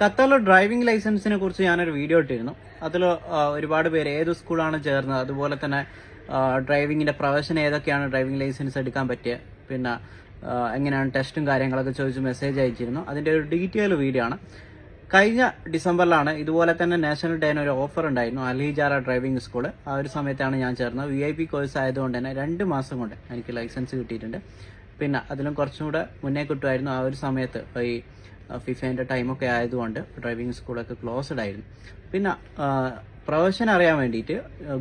ഖത്തറിലെ ഡ്രൈവിംഗ് ലൈസൻസിനെ കുറിച്ച് ഞാനൊരു വീഡിയോ ഇട്ടിരുന്നു. അതിൽ ഒരുപാട് പേര് ഏത് സ്കൂളാണ് ചേർന്നത് അതുപോലെ തന്നെ ഡ്രൈവിങ്ങിന്റെ പ്രൊഫഷൻ ഏതൊക്കെയാണ് ഡ്രൈവിംഗ് ലൈസൻസ് എടുക്കാൻ പറ്റിയ പിന്നെ എങ്ങനെയാണ് ടെസ്റ്റും കാര്യങ്ങളൊക്കെ ചോദിച്ച് മെസ്സേജ് അയച്ചിരുന്നു. അതിന്റെ ഒരു ഡീറ്റെയിൽ വീഡിയോ ആണ്. കഴിഞ്ഞ ഡിസംബറിലാണ് ഇതുപോലെ തന്നെ നാഷണൽ ഡേന് ഒരു ഓഫർ ഉണ്ടായിരുന്നു അലിജാറ ഡ്രൈവിംഗ് സ്കൂൾ ആ ഒരു സമയത്താണ് ഞാൻ ചേർന്നത്. വി ഐ പി കോഴ്സ് ആയതുകൊണ്ട് തന്നെ രണ്ട് മാസം കൊണ്ട് എനിക്ക് ലൈസൻസ് കിട്ടിയിട്ടുണ്ട്. പിന്നെ അതിലും കുറച്ചും കൂടെ മുന്നേ കിട്ടുമായിരുന്നു ആ ഒരു സമയത്ത് ഈ ഫിഫേന്റെ ടൈമൊക്കെ ആയതുകൊണ്ട് ഡ്രൈവിംഗ് സ്കൂളൊക്കെ ക്ലോസ്ഡ് ആയിരുന്നു. പിന്നെ പ്രൊഫഷൻ അറിയാൻ വേണ്ടിയിട്ട്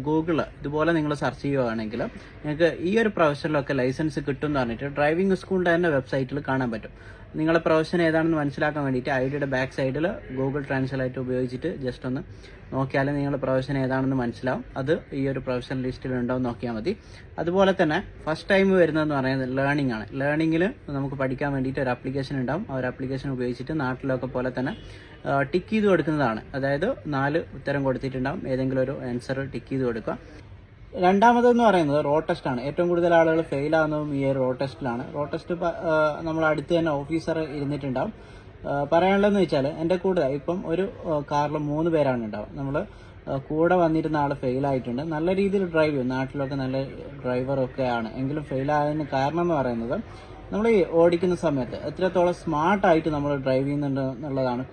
ഗൂഗിൾ ഇതുപോലെ നിങ്ങൾ സെർച്ച് ചെയ്യുകയാണെങ്കിൽ നിങ്ങൾക്ക് ഈ ഒരു പ്രൊഫഷനിലൊക്കെ ലൈസൻസ് കിട്ടും എന്ന് പറഞ്ഞിട്ട് ഡ്രൈവിംഗ് സ്കൂളിന്റെ തന്നെ വെബ്സൈറ്റിൽ കാണാൻ പറ്റും. നിങ്ങളുടെ പ്രൊഫഷൻ ഏതാണെന്ന് മനസ്സിലാക്കാൻ വേണ്ടിയിട്ട് ഐഡിയുടെ ബാക്ക് സൈഡിൽ ഗൂഗിൾ ട്രാൻസ്ലേറ്റ് ഉപയോഗിച്ചിട്ട് ജസ്റ്റ് ഒന്ന് നോക്കിയാൽ നിങ്ങളുടെ പ്രൊഫഷൻ ഏതാണെന്ന് മനസ്സിലാവും. അത് ഈ ഒരു പ്രൊഫഷൻ ലിസ്റ്റിൽ ഉണ്ടോ എന്ന് നോക്കിയാൽ മതി. അതുപോലെ തന്നെ ഫസ്റ്റ് ടൈം വരുന്നതെന്ന് പറയുന്നത് ലേണിംഗ് ആണ്. ലേണിംഗിൽ നമുക്ക് പഠിക്കാൻ വേണ്ടിയിട്ട് ഒരു ആപ്ലിക്കേഷൻ ഉണ്ടാവും. ആ ഒരു ആപ്ലിക്കേഷൻ ഉപയോഗിച്ചിട്ട് നാട്ടിലൊക്കെ പോലെ തന്നെ ടിക്ക് ചെയ്ത് കൊടുക്കുന്നതാണ്. അതായത് നാല് ഉത്തരം കൊടുത്തിട്ടുണ്ടാവും. ഏതെങ്കിലും ഒരു ആൻസർ ടിക്ക് ചെയ്ത് കൊടുക്കുക രണ്ടാമതെന്ന് പറയുന്നത് റോഡ് ടെസ്റ്റ് ആണ്. ഏറ്റവും കൂടുതൽ ആളുകൾ ഫെയിൽ ആകുന്നതും ഈ ഒരു റോഡ് ടെസ്റ്റിലാണ് റോഡ് ടെസ്റ്റ് നമ്മൾ അടുത്ത് തന്നെ ഓഫീസർ ഇരുന്നിട്ടുണ്ടാവും. പറയാനുള്ളതെന്ന് വെച്ചാൽ എന്റെ കൂടെ ഇപ്പം ഒരു കാറിൽ മൂന്ന് പേരാണ് ഉണ്ടാവും നമ്മൾ കൂടെ വന്നിരുന്ന ആൾ ഫെയിൽ ആയിട്ടുണ്ട്. നല്ല രീതിയിൽ ഡ്രൈവ് ചെയ്യും. നാട്ടിലൊക്കെ നല്ല ഡ്രൈവറൊക്കെ ആണ്. എങ്കിലും ഫെയിൽ ആയതിന് കാരണം എന്ന് പറയുന്നത് നമ്മൾ ഈ ഓടിക്കുന്ന സമയത്ത് എത്രത്തോളം സ്മാർട്ടായിട്ട് നമ്മൾ ഡ്രൈവ് ചെയ്യുന്നുണ്ട് എന്നുള്ളതാണ്